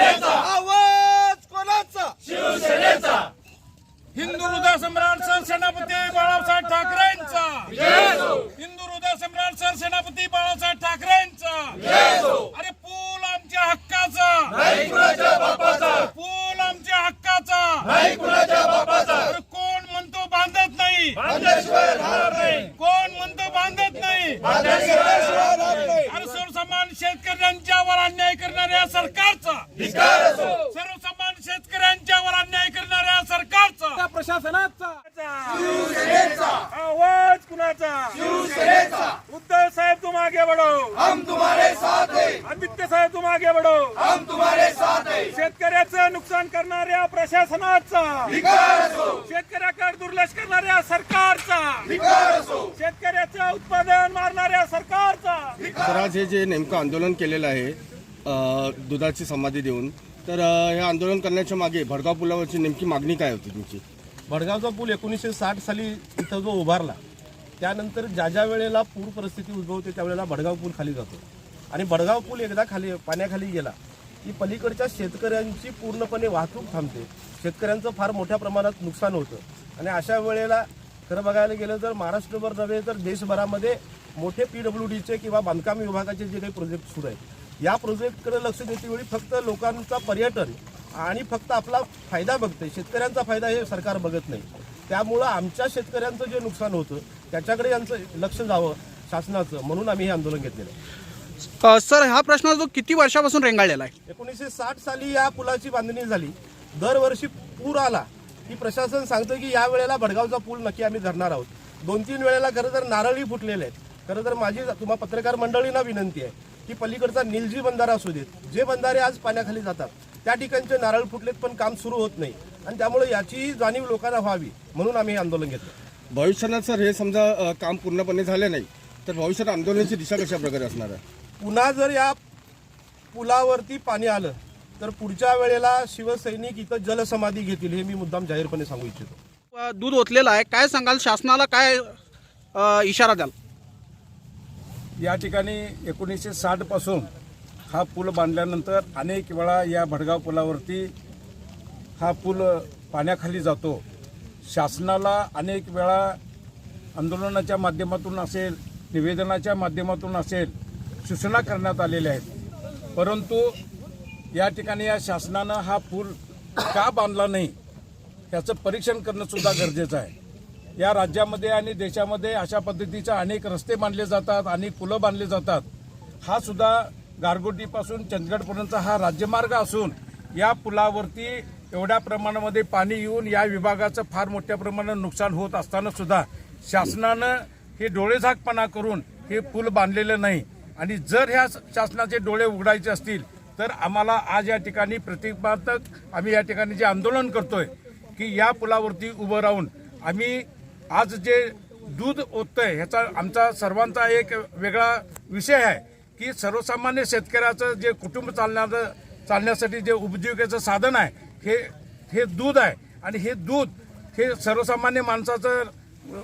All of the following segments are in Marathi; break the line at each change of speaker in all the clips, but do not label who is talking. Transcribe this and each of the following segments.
आवाज कोणाचा?
हिंदू हृदय सम्राट सरसेनापती बाळासाहेब ठाकरेंचा. हिंदू हृदय सम्राट सरसेनापती बाळासाहेब ठाकरेंचा. अरे पूल आमच्या हक्काचा. पूल आमच्या हक्काचा. कोण म्हणतो बांधत नाही? कोण म्हणतो बांधत नाही. शेतकऱ्यांच्यावर अन्याय करणाऱ्या सरकारचा. सर्वसामान्य शेतकऱ्यांच्यावर अन्याय करणाऱ्या सरकारचा.
प्रशासनाचा.
आवाज कुणाचा? उद्धव साहेब तुम आगे बढ़ो
हम तुम्हारे साथ है.
आदित्य साहेब तुम आगे बढ़ो
हम तुम्हारे साथ है.
शेतकऱ्याचं नुकसान करणाऱ्या प्रशासनाचा. शेतकऱ्याकडे दुर्लक्ष करणाऱ्या सरकारचा. शेतकऱ्याचं उत्पादन
तर आज हे जे नेमकं आंदोलन केलेलं आहे दुधाची समाधी देऊन तर हे आंदोलन करण्याच्या मागे भडगाव पुलावरची नेमकी मागणी काय होती तुमची?
भडगावचा पूल एकोणीसशे साठ साली इथं जो उभारला त्यानंतर ज्या ज्या वेळेला पूर परिस्थिती उद्भवते त्यावेळेला भडगाव पूल खाली जातो. आणि भडगाव पूल एकदा खाली पाण्याखाली गेला की पलीकडच्या शेतकऱ्यांची पूर्णपणे वाहतूक थांबते. शेतकऱ्यांचं फार मोठ्या प्रमाणात नुकसान होतं. आणि अशा वेळेला खरं बघायला गेलं तर महाराष्ट्रभर नव्हे तर देशभरामध्ये मोठे पी डब्ल्यू डीचे किंवा बांधकाम विभागाचे जे काही प्रोजेक्ट सुरू आहेत या प्रोजेक्टकडे लक्ष देते वेळी फक्त लोकांचा पर्यटन आणि फक्त आपला फायदा बघते. शेतकऱ्यांचा फायदा हे सरकार बघत नाही. त्यामुळं आमच्या शेतकऱ्यांचं जे नुकसान होतं त्याच्याकडे यांचं लक्ष जावं शासनाचं म्हणून आम्ही हे आंदोलन घेतलेलं आहे.
सर हा प्रश्न जो किती वर्षापासून रेंगाळलेला आहे?
एकोणीसशे साठ साली या पुलाची बांधणी झाली. दरवर्षी पूर आला. की प्रशासन सांगतं की या वेळेला भडगावचा पूल नक्की आम्ही धरणार आहोत. दोन तीन वेळेला खरं तर नारळी फुटलेले आहेत. खरं तर माझी तुम्हा पत्रकार मंडळींना विनंती आहे की पलीकडचा निलजी बंधारा असू देत जे बंधारे आज पाण्याखाली जातात त्या ठिकाणचे नारळ फुटलेत पण काम सुरू होत नाही. आणि त्यामुळे याची जाणीव लोकांना व्हावी म्हणून आम्ही हे आंदोलन घेतलं.
भविष्यात सर हे समजा काम पूर्णपणे झाले नाही तर भविष्यात आंदोलनाची दिशा कशा प्रकारे असणार आहे?
पुन्हा जर या पुलावरती पाणी आलं तर पुढच्या वेळेला शिवसैनिक इथं जलसमाधी घेतील हे मी मुद्दाम जाहीरपणे सांगू इच्छितो.
अ, दूध ओतलेलं आहे. काय सांगाल? शासनाला काय अ, इशारा द्याल?
या ठिकाणी एकोणीसशे साठपासून हा पूल बांधल्यानंतर अनेक वेळा या भडगाव पुलावरती हा पूल पाण्याखाली जातो. शासनाला अनेक वेळा आंदोलनाच्या माध्यमातून असेल निवेदनाच्या माध्यमातून असेल सूचना करण्यात आलेल्या आहेत. परंतु या ठिकाणी या शासनानं हा पूल का बांधला नाही याचं परीक्षण करणं सुद्धा गरजेचं आहे. या राज्यामध्ये आणि देशामध्ये अशा पद्धतीचे अनेक रस्ते बांधले जातात अनेक पुलं बांधले जातात. हा सुद्धा गारगोटीपासून चंदगडपर्यंत हा राज्यमार्ग असून या पुलावरती एवढ्या प्रमाणामध्ये पाणी येऊन या विभागाचं फार मोठ्या प्रमाणात नुकसान होत असताना सुद्धा शासनानं हे डोळेझाकपणा करून हे पूल बांधलेलं नाही. आणि जर ह्या शासनाचे डोळे उघडायचे असतील तर आम्हाला आज या ठिकाणी प्रतिपादक आम्ही या ठिकाणी जे आंदोलन करतोय की या पुलावरती उभं राहून आम्ही आज जे दूध ओततंय ह्याचा आमचा सर्वांचा एक वेगळा विषय आहे की सर्वसामान्य शेतकऱ्याचं जे कुटुंब चालण्याचं चालण्यासाठी जे उपजीविकेचं साधन आहे हे हे दूध आहे. आणि हे दूध हे सर्वसामान्य माणसाचं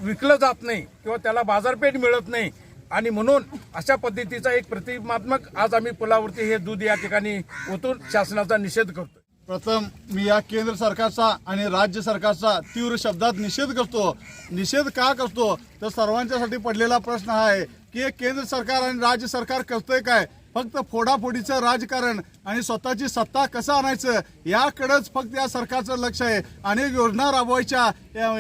विकलं जात नाही किंवा त्याला बाजारपेठ मिळत नाही आणि म्हणून अशा पद्धतीचा एक प्रतिमात्मक आज आम्ही पुलावरती हे दूध या ठिकाणी ओतून शासनाचा निषेध करतो
प्रथम मी या केंद्र सरकारचा आणि राज्य सरकारचा तीव्र शब्दात निषेध करतो. निषेध का करतो? तर सर्वांच्यासाठी पडलेला प्रश्न हा आहे की केंद्र सरकार आणि राज्य सरकार करतंय काय? फक्त फोडाफोडीचं राजकारण आणि स्वतःची सत्ता कसं आणायचं याकडेच फक्त या सरकारचं लक्ष आहे. अनेक योजना राबवायच्या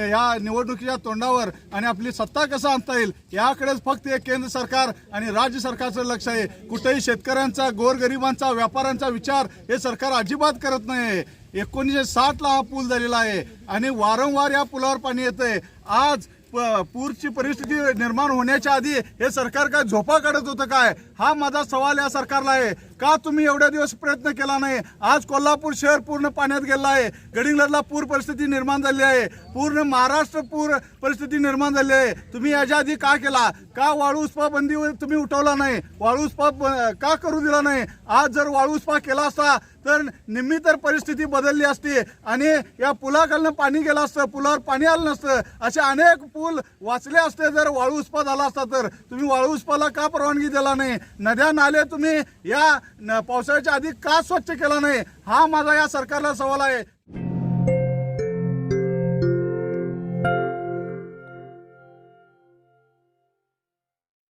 या निवडणुकीच्या तोंडावर आणि आपली सत्ता कसं आणता येईल याकडेच फक्त हे केंद्र सरकार आणि राज्य सरकारचं लक्ष आहे. कुठेही शेतकऱ्यांचा गोरगरिबांचा व्यापाऱ्यांचा विचार हे सरकार अजिबात करत नाही. एकोणीसशे साठला हा पूल झालेला आहे आणि वारंवार या पुलावर पाणी येतंय. आज प- पूरची परिस्थिती निर्माण होण्याच्या आधी हे सरकार काय झोपा काढत होतं काय? हा माझा सवाल या सरकारला आहे. का तुम्ही एवढ्या दिवस प्रयत्न केला नाही? आज कोल्हापूर शहर पूर्ण पाण्यात गेलं आहे. गडिंग्लजला पूर परिस्थिती निर्माण झाली आहे. पूर्ण महाराष्ट्र पूर परिस्थिती निर्माण झाली आहे. तुम्ही याच्या आधी का केला? का वाळू बंदी तुम्ही उठवला नाही? वाळू का करू दिला नाही? आज जर वाळूउस्पा केला असता तर निम्मी तर परिस्थिती बदलली असती. आणि या पुलाखालनं पाणी गेलं असतं पुलावर पाणी आलं नसतं. असे अनेक पूल वाचले असते जर वाळू झाला असता तर. तुम्ही वाळू का परवानगी दिला नाही? नद्या नाले तुम्ही या पावसाळ्याच्या आधी का स्वच्छ केला नाही? हा माझा या सरकारला सवाल आहे.